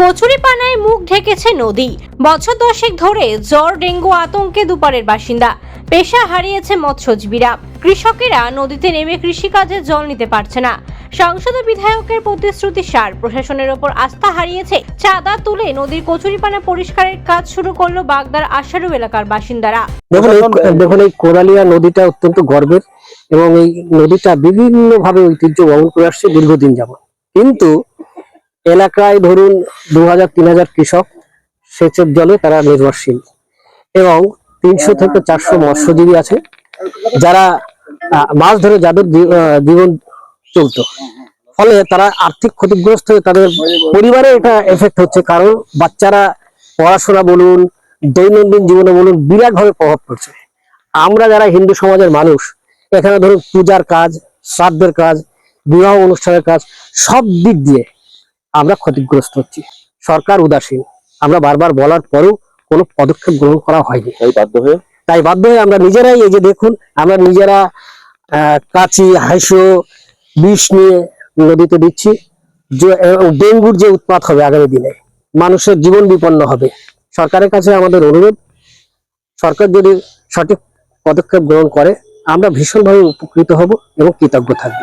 কচুরিপানায় মুখ ঢেকেছে নদী। বছর দশেক ধরে জ্বর ডেঙ্গু আতঙ্কে দুপারের বাসিন্দা। পেশা হারিয়েছে মৎস্যজীবীরা। কৃষকেরা নদীতে নেমে কৃষিকাজে জল নিতে পারছে না। সংসদ বিধায়কের প্রতিশ্রুতি সার। প্রশাসনের ওপর আস্থা হারিয়েছে চাঁদা তুলে নদীর কচুরিপানা পরিষ্কারের কাজ শুরু করল বাগদার আশারু এলাকার বাসিন্দারা। দেখুন এই দেখুন এই কোরালিয়া নদীটা অত্যন্ত গর্বের এবং এই নদীটা বিভিন্ন ভাবে ঐতিহ্য বহন করে আসছে দীর্ঘদিন যাবত কিন্তু এলাকায় ধরুন দু হাজার, তিন হাজার কৃষক সেচের জলে তারা নির্ভরশীল। এবং তিনশো থেকে চারশো মৎস্যজীবী আছে, যারা মাছ ধরে যাদের জীবন চলতো। ফলে তারা আর্থিক ক্ষতিগ্রস্ত হয়ে তাদের পরিবারে এটা এফেক্ট হচ্ছে, কারণ বাচ্চারা পড়াশোনা বলুন, দৈনন্দিন জীবনে বলুন, বিরাটভাবে প্রভাব পড়ছে। আমরা যারা হিন্দু সমাজের মানুষ, এখানে ধরুন পূজার কাজ, শ্রাদ্ধের কাজ, বিবাহ অনুষ্ঠানের কাজ, সব দিক দিয়ে আমরা ক্ষতিগ্রস্ত হচ্ছি। সরকার উদাসীন। আমরা বারবার বলার পরেও কোনো পদক্ষেপ গ্রহণ করা হয়নি। এই বাধ্য হয়ে? তাই বাধ্য হয়ে আমরা নিজেরাই এই যে দেখুন আমরা নিজেরা কাঁচি হাইসো বিষ নিয়ে নদীতে দিচ্ছি। যে ডেঙ্গুর যে উৎপাত হবে আগামী দিনে মানুষের জীবন বিপন্ন হবে। সরকারের কাছে আমাদের অনুরোধ সরকার যদি সঠিক পদক্ষেপ গ্রহণ করে আমরা ভীষণভাবে উপকৃত হব এবং কৃতজ্ঞ থাকব।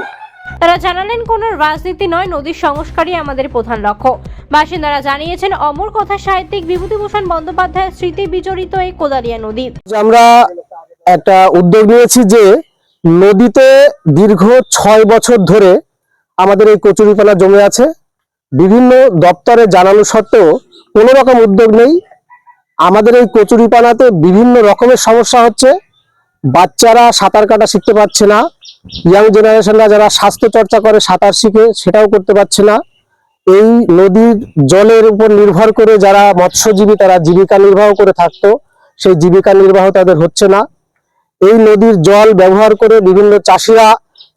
তারা জানালেন, কোনো রাজনীতি নয়, নদীর সংস্কারই আমাদের প্রধান লক্ষ্য। বাসিন্দারা জানিয়েছেন, অমর কথা সাহিত্যিক বিভূতিভূষণ বন্দ্যোপাধ্যায়ের স্মৃতি বিজড়িত এই কোদালিয়া নদী। আমরা একটা উদ্যোগ নিয়েছি যে নদীতে দীর্ঘ ছয় বছর ধরে আমাদের এই কচুরিপানা জমে আছে। বিভিন্ন দপ্তরে জানানো সত্ত্বেও কোনো রকম উদ্যোগ নেই। আমাদের এই কচুরিপানাতে বিভিন্ন রকমের সমস্যা হচ্ছে। বাচ্চারা সাঁতার কাটা শিখতে পারছে না। ইয়াং জেনারেশনরা যারা স্বাস্থ্য চর্চা করে সাঁতার শিখে, সেটাও করতে পারছে না। এই নদীর জলের উপর নির্ভর করে যারা মৎস্যজীবী, তারা জীবিকা নির্বাহ করে থাকতো, সেই জীবিকা নির্বাহ তাদের হচ্ছে না। এই নদীর জল ব্যবহার করে বিভিন্ন চাষিরা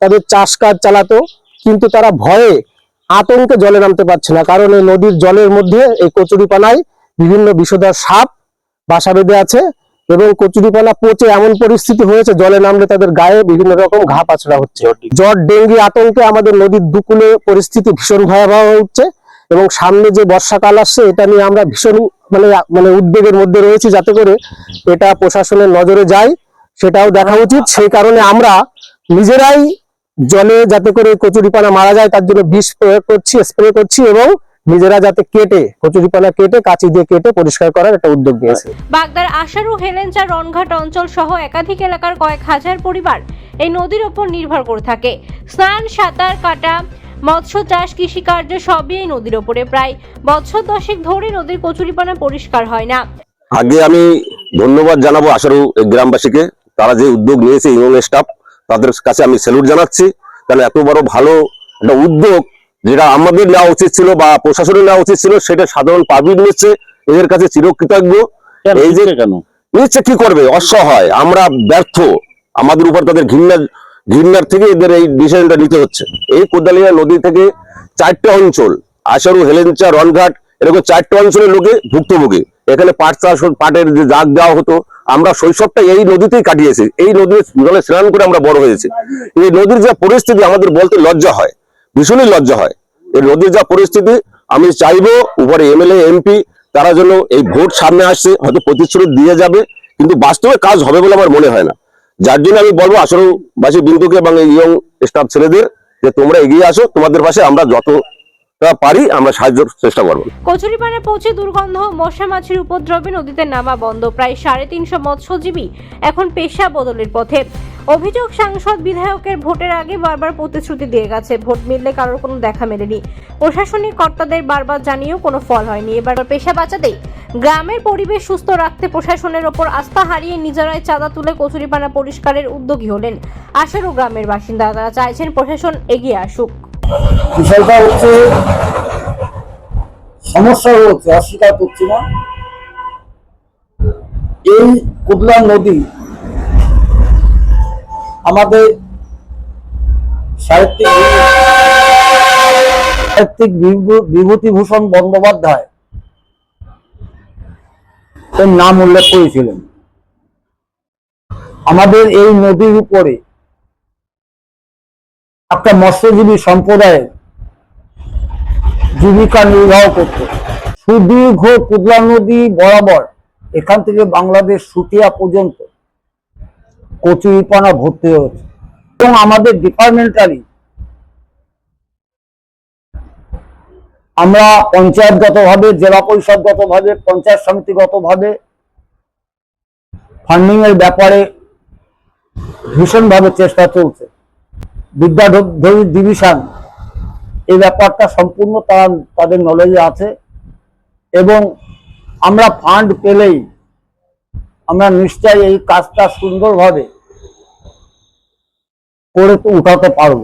তাদের চাষ কাজ চালাতো, কিন্তু তারা ভয়ে আতঙ্কে জলে নামতে পারছে না। কারণ এই নদীর জলের মধ্যে এই কচুরিপানায় বিভিন্ন বিষধর সাপ বাসা বেঁধে আছে। এবং কচুরিপানা পচে এমন পরিস্থিতি হয়েছে জলে নামলে তাদের গায়ে বিভিন্ন রকম ঘা পাছড়া হচ্ছে। জ্বর ডেঙ্গি আতঙ্কে আমাদের নদীর দুকুলে পরিস্থিতি ভীষণ ভয়াবহ হচ্ছে এবং সামনে যে বর্ষাকাল আসছে এটা নিয়ে আমরা ভীষণ মানে মানে উদ্বেগের মধ্যে রয়েছি যাতে করে এটা প্রশাসনের নজরে যায় সেটাও দেখা উচিত। সেই কারণে আমরা নিজেরাই জলে যাতে করে কচুরিপানা মারা যায় তার জন্য বিষ প্রয়োগ করছি স্প্রে করছি এবং নিজেরা যাতে কেটে কচুরিপানা কেটে কাঁচি দিয়ে কেটে পরিষ্কার করার একটা উদ্যোগ নিয়েছে। বাগদার আশারু হেলেঞ্চা রনঘাট অঞ্চল সহ একাধিক এলাকার কয়েক হাজার পরিবার এই নদীর ওপর নির্ভর করে থাকে। স্নান সাঁতার কাটা মৎস্য চাষ কৃষিকার্য সবই এই নদীর ওপরে। প্রায় বছর দশেক ধরে নদীর কচুরিপানা পরিষ্কার হয় না। আগে আমি ধন্যবাদ জানাব আশারু এই গ্রামবাসীকে। তারা যে উদ্যোগ নিয়েছে ইউনিয়ন স্টাফ তাদের কাছে আমি স্যালুট জানাচ্ছি। তাহলে এত বড় ভালো একটা উদ্যোগ যেটা আমাদের নেওয়া উচিত ছিল বা প্রশাসনের নেওয়া উচিত ছিল সেটা সাধারণ পাবলিক নিচ্ছে এদের কাছে চিরকৃতজ্ঞ। এই যে কেন? নিচ্ছে কি করবে? অসহায় আমরা ব্যর্থ। আমাদের উপর তাদের ঘৃণা ঘৃণার থেকে এদের এই ডিসিশনটা নিতে হচ্ছে। এই কোদালিয়া নদী থেকে চারটে অঞ্চল আশারু হেলেঞ্চা রনঘাট এরকম চারটে অঞ্চলের লোকে ভুক্তভোগী। এখানে পাট চাষ পাটের যে জাগ দেওয়া হতো আমরা শৈশবটা এই নদীতেই কাটিয়েছি। এই নদীর জলে স্নান করে আমরা বড় হয়েছি। এই নদীর যা পরিস্থিতি আমাদের বলতে লজ্জা হয়। ভীষণই লজ্জা হয়। এই নদীর যা পরিস্থিতি, আমি চাইব উপরে এমএলএ, এমপি, তারা যেন এই ভোট সামনে আসছে, হয়তো প্রতিশ্রুতি দিয়ে যাবে, কিন্তু বাস্তবে কাজ হবে বলে আমার মনে হয় না। যার জন্য আমি বলব আসলবাসী বিন্দুকে এবং এই ইয়ং স্টাফ ছেলেদের যে তোমরা এগিয়ে আসো, তোমাদের পাশে আমরা যতটা পারি আমরা সাহায্যের চেষ্টা করব। কচুরিপানা পৌঁছে দুর্গন্ধ, মশা মাছির উপদ্রবে নদীতে নামা বন্ধ, প্রায় সাড়ে তিনশো মৎস্যজীবী এখন পেশা বদলের পথে। অভিযোগ, সাংসদ, বিধায়কের ভোটের আগে বারবার প্রতিশ্রুতি দিয়ে গেছে। ভোট মিললে কারোর কোনো দেখা মেলেনি। প্রশাসনিক কর্তাদের বারবার জানিয়েও কোনো ফল হয়নি। এবার পেশা বাঁচাতেই গ্রামের পরিবেশ সুস্থ রাখতে প্রশাসনের ওপর আস্থা হারিয়ে নিজেরাই চাঁদা তুলে কচুরিপানা পরিষ্কারের উদ্যোগী হলেন আশারও গ্রামের বাসিন্দা। তারা চাইছেন প্রশাসন এগিয়ে আসুক। বিষয়টা হচ্ছে, সমস্যা হচ্ছে, অস্বীকার করছি না। এই কুদলা নদী আমাদের সাহিত্যিক সাহিত্যিক বিভূতিভূষণ বন্দ্যোপাধ্যায় এর নাম উল্লেখ করেছিলেন। আমাদের এই নদীর উপরে একটা মৎস্যজীবী সম্প্রদায়ের জীবিকা নির্বাহ করত। সুদীর্ঘ কুদলা নদী বরাবর এখান থেকে বাংলাদেশ সুটিয়া পর্যন্ত কচুরিপানা ভর্তি হয়েছে এবং আমাদের ডিপার্টমেন্টালি আমরা পঞ্চায়েতগতভাবে, জেলা পরিষদগতভাবে, পঞ্চায়েত সমিতিগতভাবে ফান্ডিং এর ব্যাপারে ভীষণভাবে চেষ্টা চলছে। বিদ্যাধরী ডিভিশন এই ব্যাপারটা সম্পূর্ণ তারা, তাদের নলেজে আছে। এবং আমরা ফান্ড পেলেই আমরা নিশ্চয়ই এই কাজটা সুন্দরভাবে করে উঠাতে পারব।